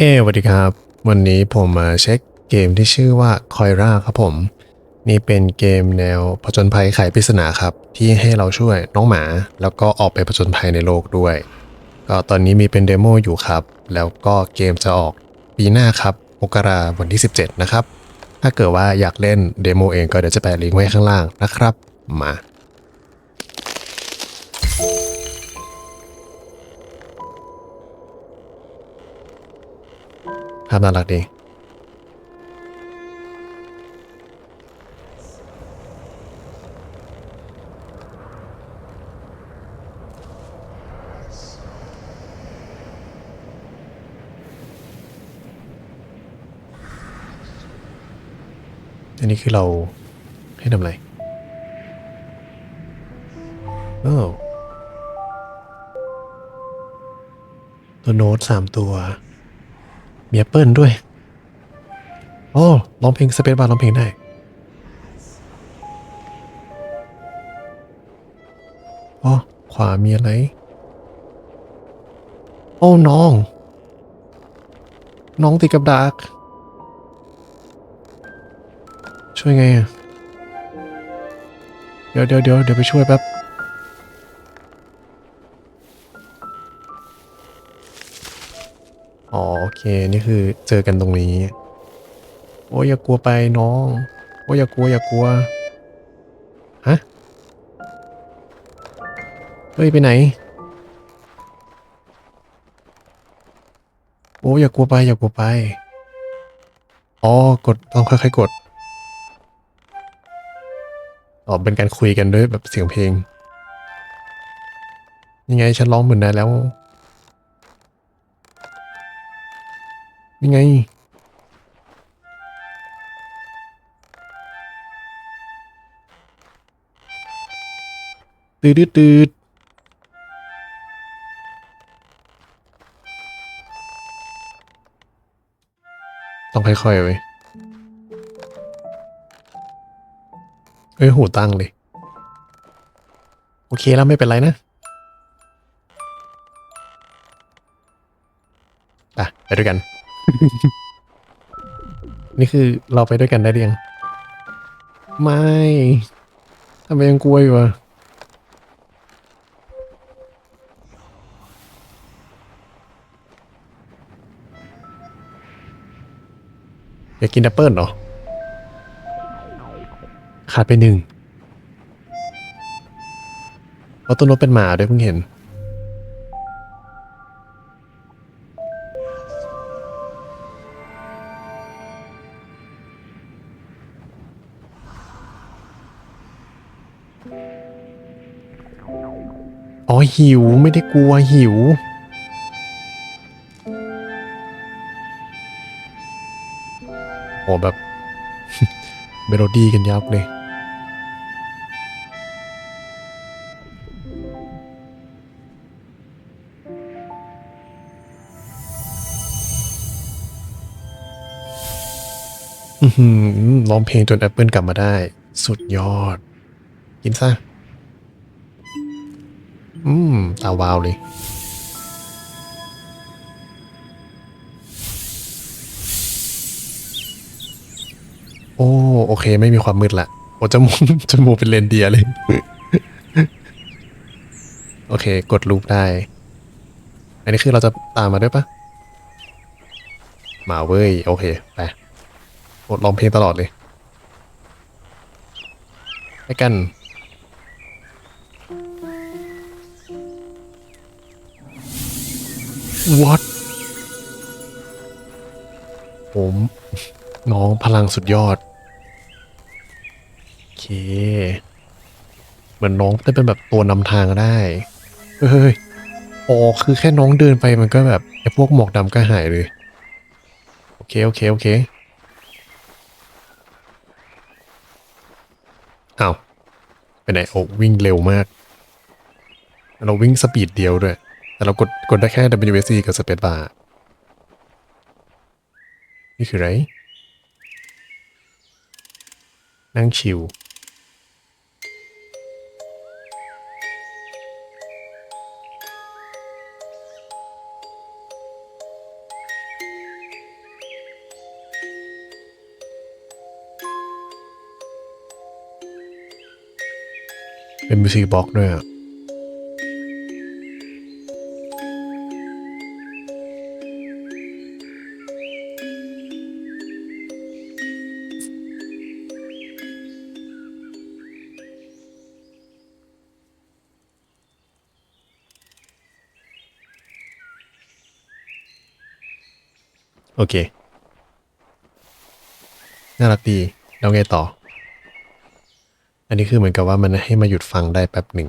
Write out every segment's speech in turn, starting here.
เอสวัสดีครับ วันนี้ผมมาเช็คเกมที่ชื่อว่าคอยราครับผม นี่เป็นเกมแนวผจญภัยไขปริศนาครับ ที่ให้เราช่วยน้องหมา แล้วก็ออกไปผจญภัยในโลกด้วย ก็ตอนนี้มีเป็นเดโมอยู่ครับ แล้วก็เกมจะออกปีหน้าครับมกราวันที่ 17 นะครับ ถ้าเกิดว่าอยากเล่นเดโมเองก็เดี๋ยวจะแปะลิงก์ไว้ข้างล่างนะครับ มา ภาพน่ารักดีอันนี้คือเราให้ทำอะไรโอ้ตัวโน้ตสามตัว มีแอปเปิลด้วยโอ้ร้องเพลงสเปซบาร์ร้องเพลงได้โอ้ขวามีอะไร โอ้น้อง น้องติดกับดักช่วยไงอะเดี๋ยวเดี๋ยวเดี๋ยวเดี๋ยวไปช่วยแป๊บ เคนี่คือเจอกันตรงนี้ โอ้ยอย่ากลัวไปน้อง โอ้ยอย่ากลัวอย่ากลัวฮะเฮ้ยไปไหน โอ้ยอย่ากลัวไปอย่ากลัวไปอ๋อกดต้องค่อยๆกดอ๋อเป็นการคุยกันด้วยแบบเสียงเพลง ยังไงฉันร้องเหมือนนายแล้ว นี่ไงตืดตืดตืดต้องค่อยๆเว้ยเอ้ยหูตั้งเลย โอเคแล้วไม่เป็นไรนะอะไปด้วยกัน นี่คือเราไปด้วยกันได้หรือยัง ไม่ทำไมยังกลัวอยู่อะอยากกินแอปเปิลเหรอ ขาดไปหนึ่งเพราะต้นนกเป็นหมาด้วยเพิ่งเห็น หิวไม่ได้กลัวหิว โอ้แบบเมโลดี้กันยับเลยอื้อหือร้องเพลงจนแอปเปิลกลับมาได้ สุดยอด กินซะ อืม ตาวาวเลย โอ้ โอเค ไม่มีความมืดละ โอ้จมูกจมูกเป็นเลนเดียเลย โอเค กดลูปได้ อันนี้คือเราจะตามมาด้วยปะมาเว้ย โอเค ไปกดร้องเพลงตลอดเลยไปกัน what ผมน้องพลังสุดยอด โอเค เหมือนน้องได้เป็นแบบตัวนำทางได้ เฮ้ยอ๋อคือแค่น้องเดินไปมันก็แบบไอ้พวกหมอกดำก็หายเลย โอเค โอเค โอเคเอาไปไหนโอ้วิ่งเร็วมาก เราวิ่งสปีดเดียวด้วย แต่เรากดกดได้แค่ WSC กับ Space Bar นี่คือไรนั่งชิวเป็นมิวสิกบล็อกด้วยอะ โอเค น่ารักดี แล้วไงต่อ อันนี้คือเหมือนกับว่ามันให้มาหยุดฟังได้แป๊บหนึ่ง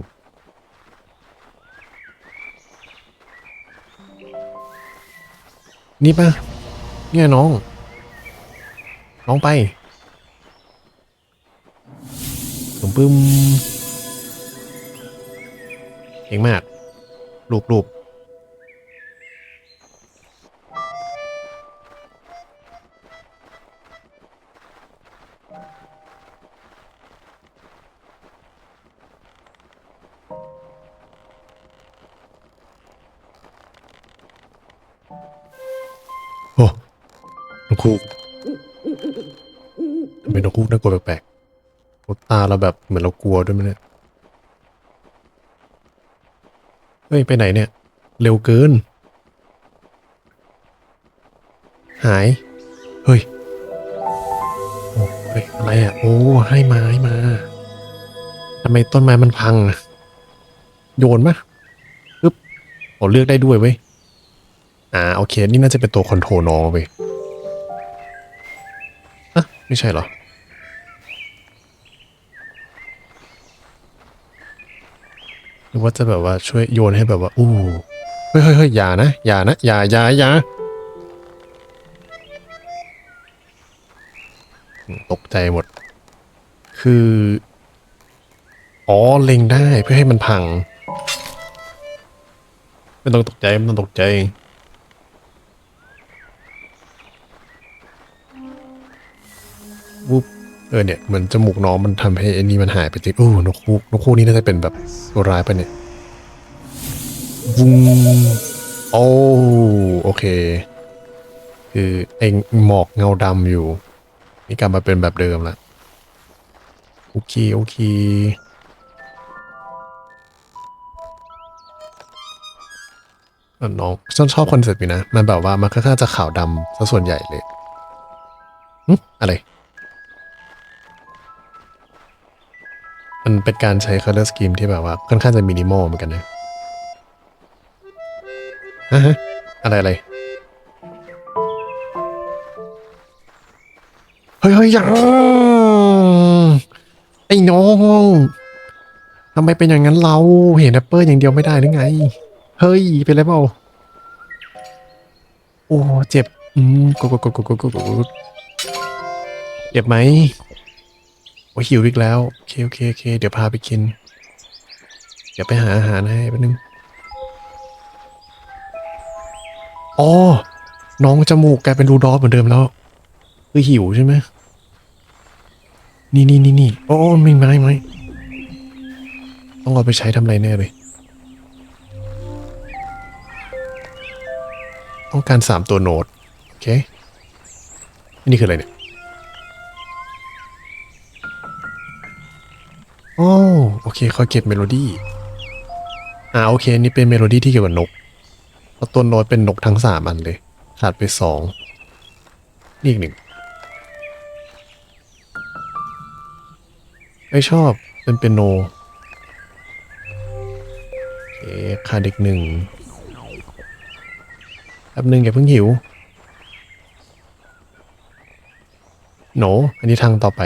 นี่ปะเนี่ยน้อง น้องไปผมปึ้มเก่งมากรูปรู เหมือนเรากลัวด้วยมั้ยเนี่ยเฮ้ยไปไหนเนี่ย เร็วเกิน หาย เฮ้ยโอ้ยอะไรอะ โอ้ ให้ไม้มาทำไมต้นไม้มันพังอะโยนมะปึ๊บโอ้เลือกได้ด้วยเว้ยอ่าโอเค นี่น่าจะเป็นตัวคอนโทรลน้องไปอะไม่ใช่เหรอ รือว่าจะแบบว่าช่วยโยนให้แบบว่าอู้เฮ้ยเฮ้ยเฮ้ยอย่านะอย่านะอย่าอย่าอย่าตกใจหมด คือ อ๋อเล็งได้เพื่อให้มันพัง ไม่ต้องตกใจไม่ต้องตกใจวุบ เออเนี่ยเหมือนจมูกน้องมันทำให้ไอ้นี่มันหายไปจริงโอ้นกคูกนกคูกนี่น่าจะเป็นแบบตัวร้ายไปเนี่ยวุ้งโอ้โอเค คือไอ้หมอกเงาดำอยู่ นี่กลับมาเป็นแบบเดิมละโอเคโอเคน้องฉันชอบคอนเซ็ปต์อยู่นะ มันแบบว่ามันค่อนข้างจะขาวดำซะส่วนใหญ่เลยหึอะไร มันเป็นการใช้ color scheme ที่แบบว่า ค่อนข้างจะมินิมอลเหมือนกันนะฮะอะไรอะไรเฮ้ยเฮ้ยอย่าไอ้น้องทำไมเป็นอย่างนั้นเราเห็นแอปเปิลอย่างเดียวไม่ได้หรือไง เฮ้ย เป็นไรเปล่าโอ้ เจ็บ อืมกดกดกดกดกดกดกดเจ็บไหม โอ้หิวอีกแล้ว โอเค โอเค โอเค เดี๋ยวพาไปกิน เดี๋ยวไปหาอาหารให้แป๊บนึงอ๋อ น้องจมูกกลายเป็นรูดอฟเหมือนเดิมแล้ว คือหิวใช่ไหมนี่นี่นี่นี่โอ้ไม่ไม่ไม่ต้องเอาไปใช้ทำอะไรแน่เลย ต้องการสามตัวโน้ตโอเค นี่คืออะไรเนี่ย โอ้โอเคคอยเก็บเมโลดี้อ่าโอเคนี่เป็นเมโลดี้ที่เกี่ยวกับนกแล้วตัวโน้ตเป็นนกทั้งสามอันเลย ขาดไปสองนี่อีกหนึ่งไม่ชอบเป็นเปียโนโอเคขาดอีกหนึ่งแป๊บหนึ่งอย่าเพิ่งหิวโหนอันนี้ทางต่อไป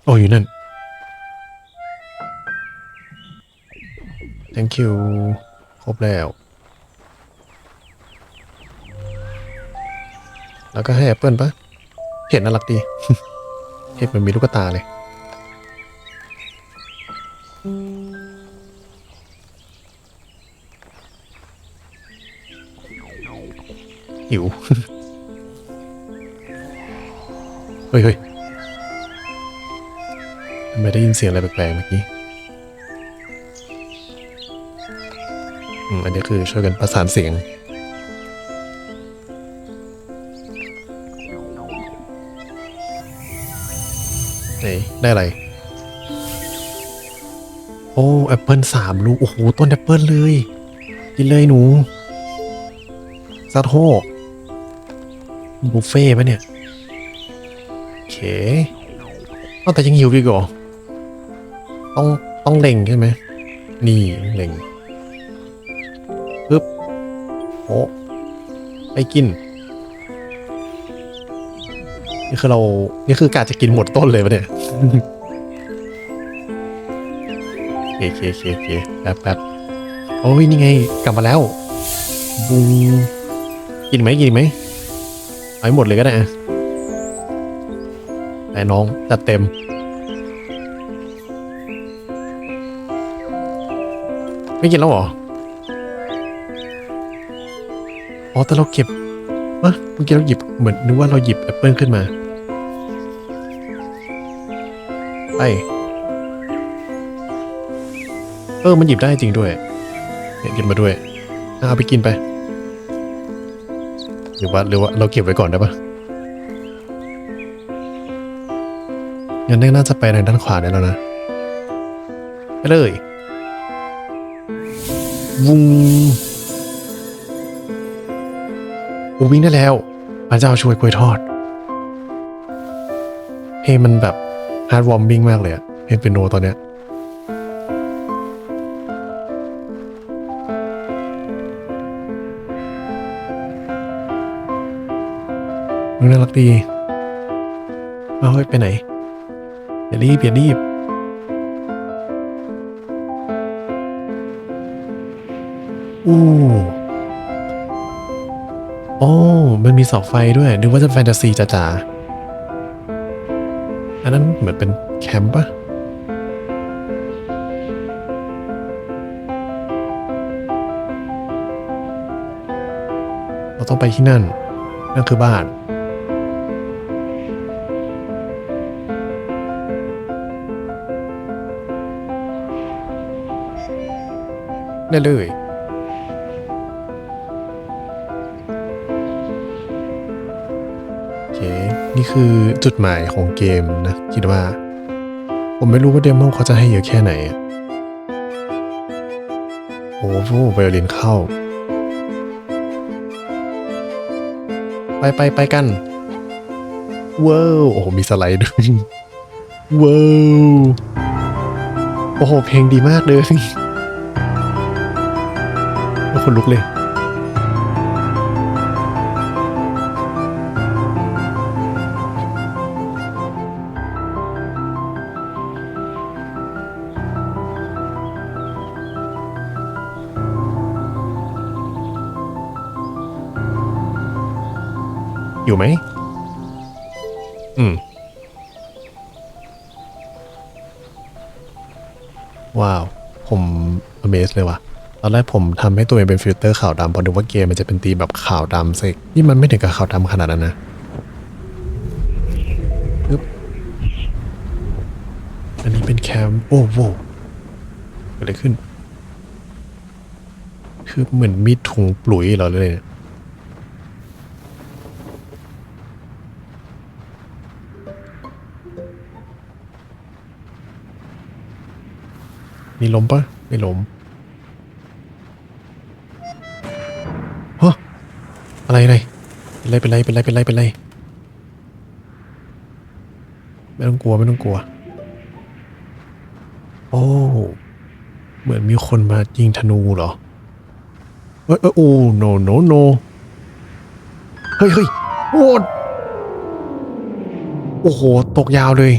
โอ้อยู่นั่น thank you ครบแล้ว แล้วก็ให้แอปเปิลปะเห็นน่ารักดี เห็นมันมีลูกตาเลยหิว เฮ้ยเฮ้ย ไม่ได้ยินเสียงอะไรแปลกๆเมื่อกี้อันนี้คือช่วยกันประสานเสียง ไหนได้อะไร โอ้แอปเปิลสามลูก โอ้โห ต้นแอปเปิลเลย กินเลยหนูซัดโฮบุฟเฟ่ไหมเนี่ย โอเค เอาแต่ยังหิวอีกเหรอ ต้องต้องเล็งใช่ไหมนี่เล็งปึ๊บโอ้ไปกิน นี่คือเรา นี่คือกาจะกินหมดต้นเลยปะเนี่ยโอเคโอเคโอเคแป๊บแป๊บโอ้ยนี่ไง กลับมาแล้วบูกินไหมกินไหมเอาให้หมดเลยก็ได้อะแต่น้องจัดเต็ม ไม่กินแล้วเหรอ อ๋อแต่เราเก็บเอะเมื่อกี้เราหยิบเหมือนนึกว่าเราหยิบแอปเปิลขึ้นมาไปเออ มันหยิบได้จริงด้วยเนี่ยหยิบมาด้วยเอาไปกินไป หรือว่าหรือว่าเราเก็บไว้ก่อนได้ปะงั้นน่าจะไปทางด้านขวาได้แล้วนะ ไปเลย วุ้งโอ้วิ่งได้แล้วพระเจ้าช่วยกล้วยทอดเพลงมันแบบฮาร์ดวอร์มมิ่งมากเลยอะเพลงเป็นโนตอนเนี้ยมึงน่ารักดีเอาเฮ้ยไปไหนอย่ารีบอย่ารีบ อ้โอ้ มันมีเสาไฟด้วย นึกว่าจะแฟนตาซีจ๋าๆอันนั้นเหมือนเป็นแคมป์ปะเราต้องไปที่นั่น นั่นคือบ้าน ได้เลย นี่คือจุดหมายของเกมนะคิดว่า ผมไม่รู้ว่าเดโมเขาจะให้เยอะแค่ไหน โอ้โหไวโอลินเข้า ไปไปไปกันว้าวโอ้โหมีสไลด์ด้วยว้าวโอ้โหเพลงดีมากเลยโอ้คนลุกเลย อยู่ไหม อืม ว้าว ผม amaze เลยว่ะ ตอนแรกผมทำให้ตัวเองเป็นฟิลเตอร์ขาวดำเพราะนึกว่าเกมมันจะเป็นตีมแบบขาวดำสินี่มันไม่ถึงกับขาวดำขนาดนั้นนะปึ๊บอันนี้เป็นแคมป์โอ้โหเกิดอะไรขึ้น คือเหมือนมีถุงปลุ๋ยเหรอเลยเนี่ย มีลมปะไม่ลมฮะอะไรอะไรเป็นไรเป็นไรเป็นไรเป็นไรเป็นไรไม่ต้องกลัวไม่ต้องกลัว โอ้เหมือนมีคนมายิงธนูเหรอเอ้ยเอยโอ้ no no no เฮ้ยเฮ้ยโอ้โอ้โห ตกยาวเลย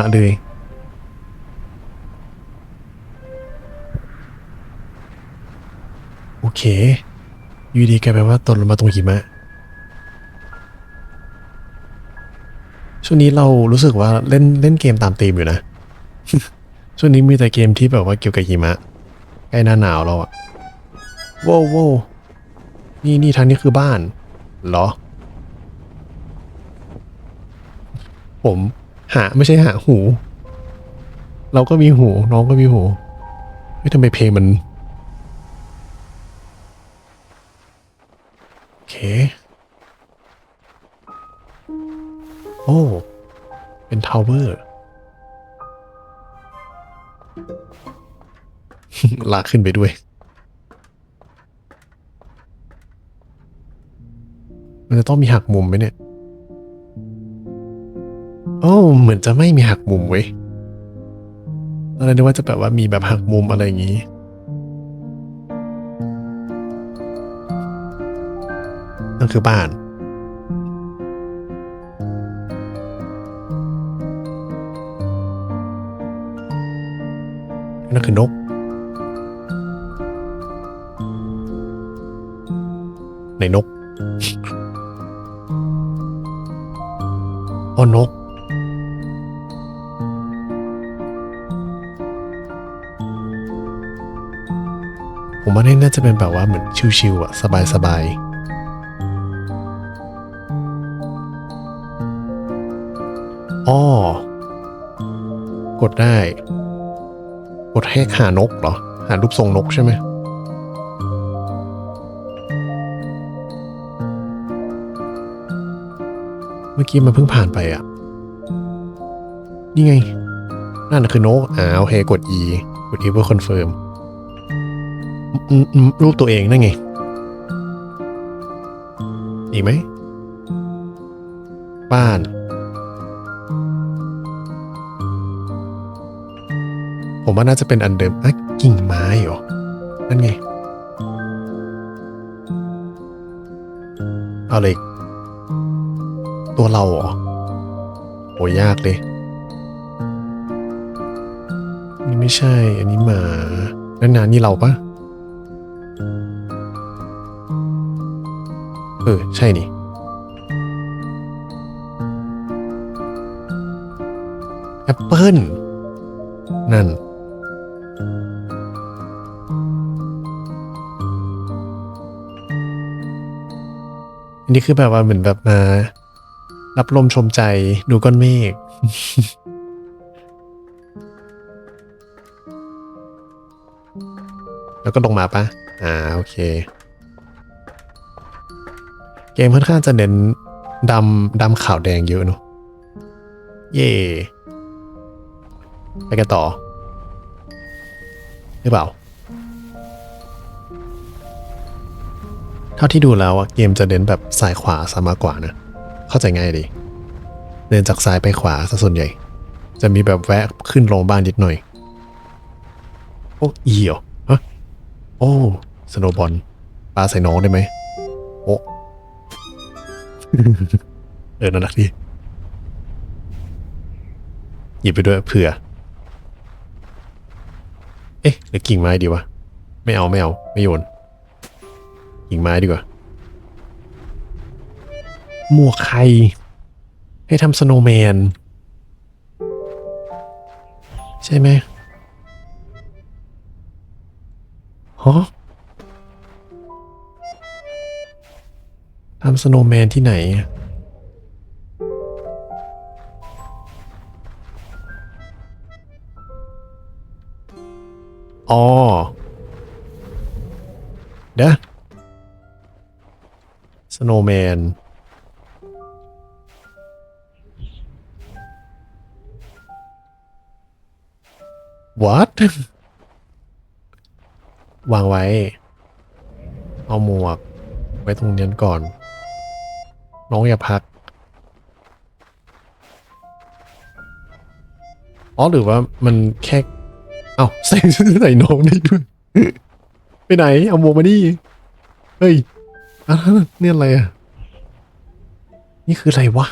ะเลย โอเค อยู่ดีกลายเป็นว่าตกลงมาตรงหิมะ ช่วงนี้เรารู้สึกว่าเล่นเล่นเกมตามธีมอยู่นะ ช่วงนี้มีแต่เกมที่แบบว่าเกี่ยวกับหิมะใกล้หน้าหนาวเราอะว้าวว้าวนี่นี่ทางนี้คือบ้าน เหรอ ผม หาไม่ใช่หาหู เราก็มีหู น้องก็มีหูเฮ้ยทำไมเพลงมัน โอเค โอ้ เป็นทาวเวอร์ ลากขึ้นไปด้วย มันจะต้องมีหักมุมไหมเนี่ย โอ้เหมือนจะไม่มีหักมุมเว้ยตอนแรกนึกว่าจะแบบว่ามีแบบหักมุมอะไรอย่างนี้ นั่นคือบ้านนั่นคือนก ในนกอ๋อนก ว่านี่น่าจะเป็นแบบว่าเหมือนชิวๆอะสบายๆอ้อกดได้ กดให้หานกเหรอ หารูปทรงนกใช่ไหมเมื่อกี้มันเพิ่งผ่านไปอะ นี่ไง นั่นคือนกอ่าโอเคกด E กด E เพื่อคอนเฟิร์ม รูปตัวเองนั่นไง อีกไหม บ้าน ผมว่าน่าจะเป็นอันเดิมอะกิ่งไม้เหรอ นั่นไง เอาเลย ตัวเราเหรอ โหยากเลย นี่ไม่ใช่ อันนี้หมาแล้วนานนี่เราปะ ออ ใช่นี่ แอปเปิลนั่น อันนี้คือแบบว่าเหมือนแบบมา รับลมชมใจดูก้อนเมฆแล้วก็ลงมาปะอ่า โอเค เกมค่อนข้างจะเน้นดำดำขาวแดงเยอะเนอะเย่ไปกันต่อ หรือเปล่า เท่าที่ดูแล้วอะเกมจะเน้นแบบซ้ายขวาซะมากกว่านะ เข้าใจง่ายดี เดินจากซ้ายไปขวาซะส่วนใหญ่ จะมีแบบแวะขึ้นลงบ้านนิดหน่อย โอ้เอีเหรอฮะโอ้ สโนบอลปลาใส่น้องได้ไหม เออน่ารักดีหยิบไปด้วยเผื่อ เอ๊ะหรือกิ่งไม้ดีวะ ไม่เอาไม่เอา ไม่โยน กิ่งไม้ดีกว่า หมวกใคร ให้ทำสโนว์แมน ใช่ไหมฮะ ทำสโนว์แมนที่ไหน อ๋อ เด้อสโนว์แมน what วางไว้ เอาหมวก ไว้ตรงนี้ก่อน น้องอย่าพัก อ๋อหรือว่ามันแค่ เอาใส่ใส่น้องได้ด้วย ไปไหน เอาหมวกมาดิเฮ้ยอะเนี่ยอะไรอะ นี่คืออะไรวะ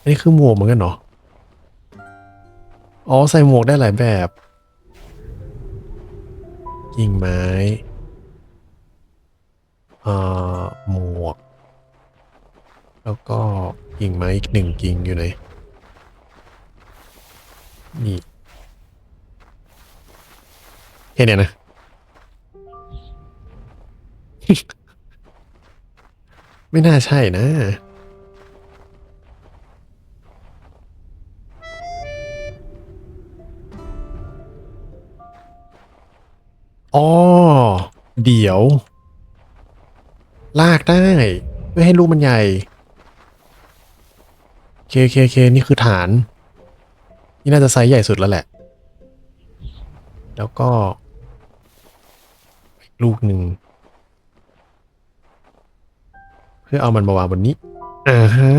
อันนี้คือหมวกเหมือนกันเหรอ อ๋อใส่หมวกได้หลายแบบกิ่งไม้อ่อหมวก แล้วก็กิ่งไม้อีกหนึ่งกิ่งอยู่ไหน นี่แค่เนี้ยนะ ไม่น่าใช่นะอ๋อเดี๋ยว ลากได้ เพื่อให้ลูกมันใหญ่ เคเคเคนี่คือฐาน นี่น่าจะไซส์ใหญ่สุดแล้วแหละ แล้วก็ ลูกหนึ่ง เพื่อเอามันมาวางบนนี้อ่าฮะ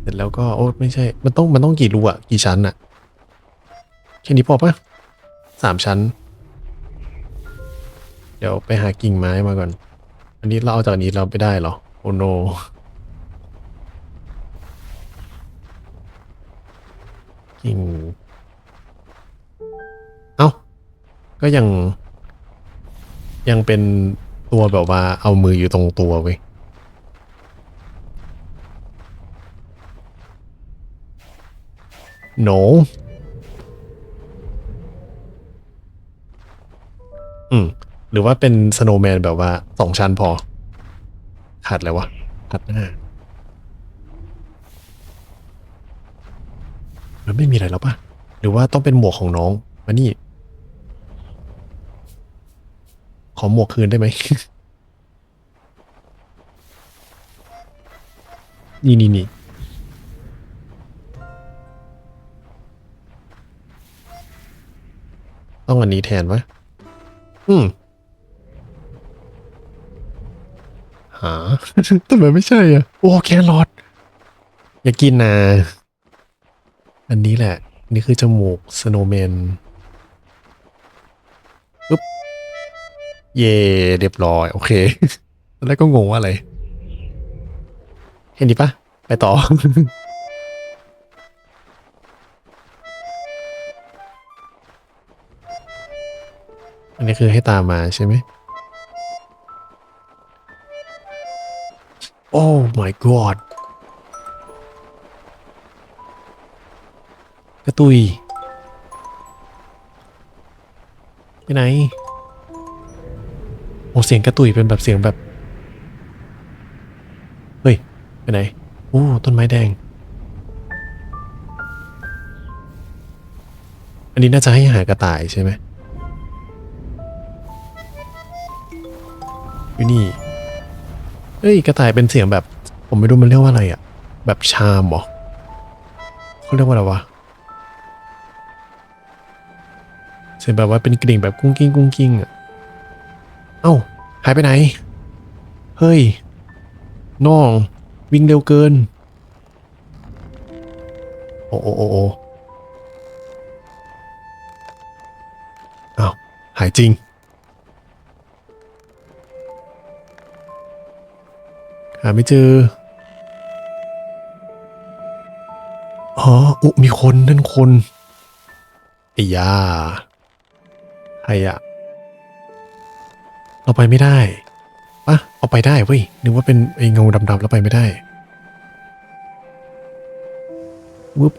เสร็จแล้วก็โอ้ไม่ใช่ มันต้องมันต้องกี่รูอะกี่ชั้นอะแค่นี้พอปะสามชั้น เดี๋ยวไปหากิ่งไม้มาก่อน อันนี้เราเอาจากนี้เราไปได้เหรอ โอโน กิ่งเอ้า ก็ยัง ยังเป็นตัวแบบว่าเอามืออยู่ตรงตัวเว้ย no อืม หรือว่าเป็นสโนว์แมนแบบว่าสองชั้นพอ ขาดอะไรวะ ขาดหน้า มันไม่มีอะไรแล้วปะหรือว่าต้องเป็นหมวกของน้องมานี่ ขอหมวกคืนได้ไหม นี่นี่นี่ต้องอันนี้แทนวะอืมหาทำไมไม่ใช่อะ โอ้แครอทอย่ากินนะ อันนี้แหละ นี่คือจมูกสโนว์แมนปึ๊บ เย่เรียบร้อย โอเค ตอนแรกก็งงว่าอะไร เห็นดีปะไปต่อ อันนี้คือให้ตามมาใช่ไหมโอ้ my god กระตุยไปไหนโอ้เสียงกระตุยเป็นแบบเสียงแบบ เฮ้ย ไปไหน โอ้ ต้นไม้แดง อันนี้น่าจะให้หากระต่ายใช่ไหมอยู่นี่ เฮ้ย กระต่ายเป็นเสียงแบบ ผมไม่รู้มันเรียกว่าอะไรอะแบบชามเหรอเขาเรียกว่าอะไรวะ เสียงแบบว่าเป็นกริ่งแบบกุ้งกิ้งกุ้งกิ้งอะเอ้าหายไปไหน เฮ้ยน้องวิ่งเร็วเกิน โอ้โอ้โอ้โอ้อ้าวหายจริง หาไม่เจอ อ๋อ อุ มีคน นั่นคนไอ้ยา ใครอะเราไปไม่ได้ปะเอาไปได้เว้ย นึกว่าเป็นไอ้เงาดำๆแล้วไปไม่ได้วึบ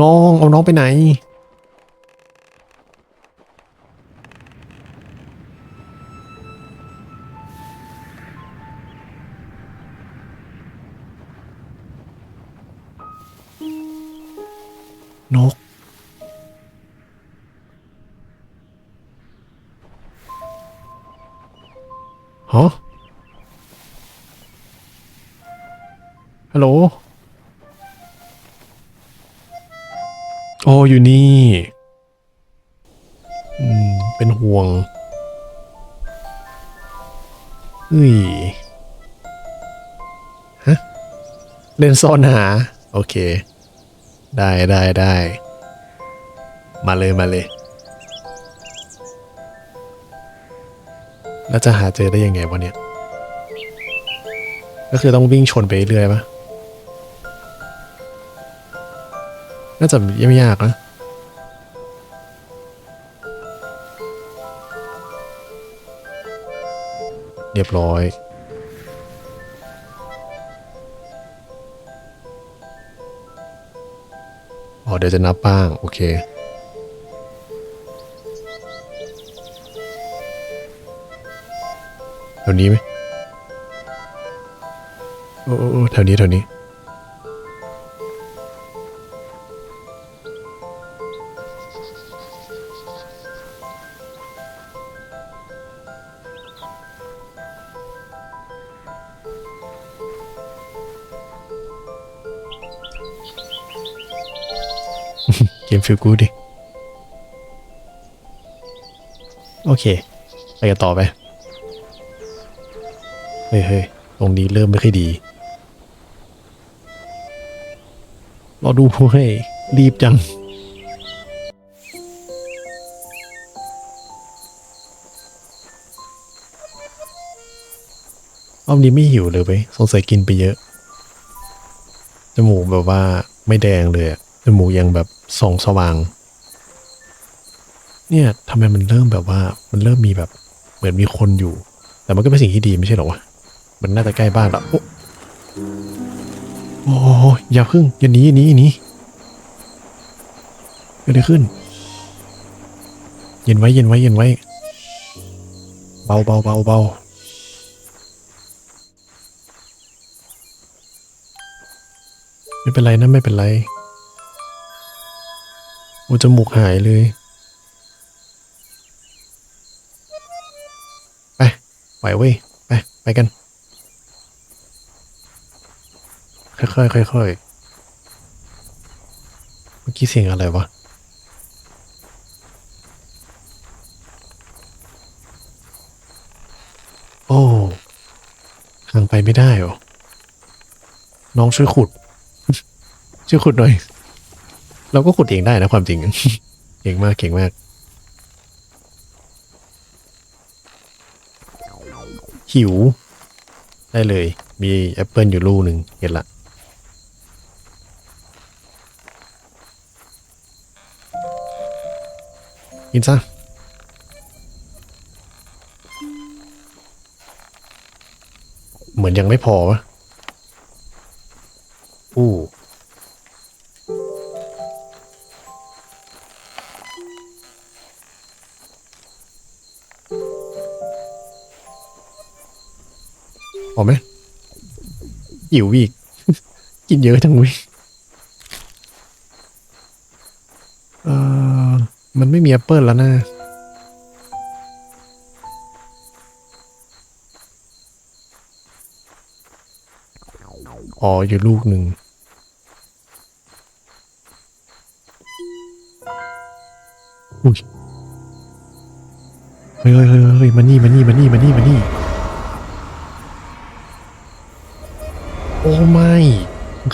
น้องเอาน้องไปไหน นก ฮะฮัลโหล โอ้อยู่นี่อืมเป็นห่วงเฮ้ยฮะเล่นซ่อนหา โอเค ได้ได้ได้ มาเลยมาเลย แล้วจะหาเจอได้ยังไงวะเนี่ย ก็คือต้องวิ่งชนไปเรื่อยปะน่าจะยังไม่ยากนะเรียบร้อยอ๋อเดี๋ยวจะนับบ้าง โอเค แถวนี้ไหมโอ้โอ้แถวนี้แถวนี้ เกมฟิลกูดิ โอเค ไปกันต่อไป เฮ้ยเฮ้ยตรงนี้เริ่มไม่ค่อยดี เรอดูให้รีบจัง รอบนี้ไม่หิวเลยไปสงสัยกินไปเยอะ จมูกแบบว่าไม่แดงเลยจมูกยังแบบส่องสว่าง เนี่ยทำไมมันเริ่มแบบว่ามันเริ่มมีแบบเหมือนมีคนอยู่ แต่มันก็เป็นสิ่งที่ดีไม่ใช่หรอวะ มันน่าจะใกล้บ้านละโอ้โอ้อย่าพึ่งอย่าหนีอย่าหนีอย่าหนีเกิดอะไรขึ้น เย็นไว้เย็นไว้เย็นไว้ เบาเบาเบาเบาไม่เป็นไรนะไม่เป็นไรโอ้จมูกหายเลย ไปไหวเว้ย ไป ไปกัน ค่อยๆค่อยๆเมื่อกี้เสียงอะไรวะโอ้ทางไปไม่ได้หรอ น้องช่วยขุด ช่วยขุดหน่อย เราก็ขุดเองได้นะความจริง เก่งมากเก่งมาก หิว ได้เลย มีแอปเปิลอยู่ลูกหนึ่งเห็นละ กินซะเหมือนยังไม่พอวะอู้พอไหมหิวอีก กินเยอะจังเว้ยเออ มันไม่มีแอปเปิลแล้วนะอ๋ออยู่ลูกหนึ่ง อุ้ยเฮ้ย เฮ้ยเฮ้ยเฮ้ยมานี่มานี่มานี่มานี่มานี่ โอ้ไม่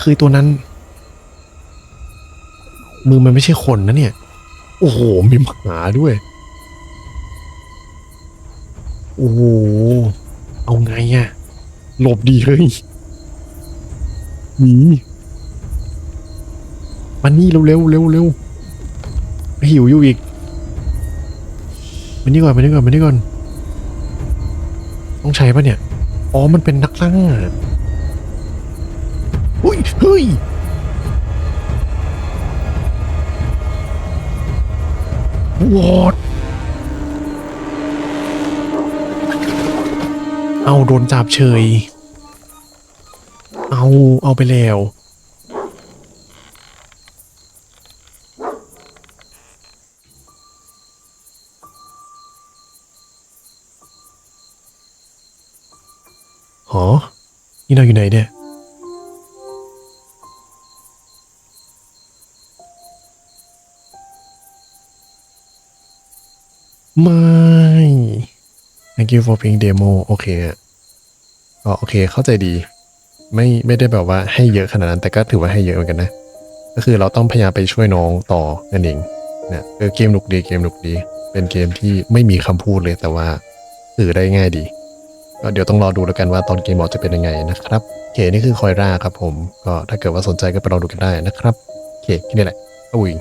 คือตัวนั้น มือมันไม่ใช่คนนะเนี่ย โอ้โห มีหมาด้วย โอ้โห เอาไงอะหลบดีเลยหนีมานี่เร็วเร็วเร็วเร็วหิวอยู่อีกมานี่ก่อนมานี่ก่อนมานี่ก่อน ต้องใช้ปะเนี่ย อ๋อ มันเป็นนักล่าเฮ้ย เฮ้ย วอดเอาโดนจับเฉย เอาเอาไปแล้ว หอ นี่เราอยู่ไหนเนี่ย ไม่ thank you for playing demo โอเคฮะก็โอเค เข้าใจดี ไม่ไม่ได้แบบว่าให้เยอะขนาดนั้น แต่ก็ถือว่าให้เยอะเหมือนกันนะ ก็คือเราต้องพยายามไปช่วยน้องต่อนั่นเองนะเออเกมหนุกดีเกมหนุกดี เป็นเกมที่ไม่มีคำพูดเลยแต่ว่าสื่อได้ง่ายดี ก็เดี๋ยวต้องรอดูแล้วกันว่าตอนเกมออกจะเป็นยังไงนะครับโอเคนี่คือคอยร่าครับผม ก็ถ้าเกิดว่าสนใจก็ไปลองดูกันได้นะครับโอเคแค่นี้แหละอุ้ย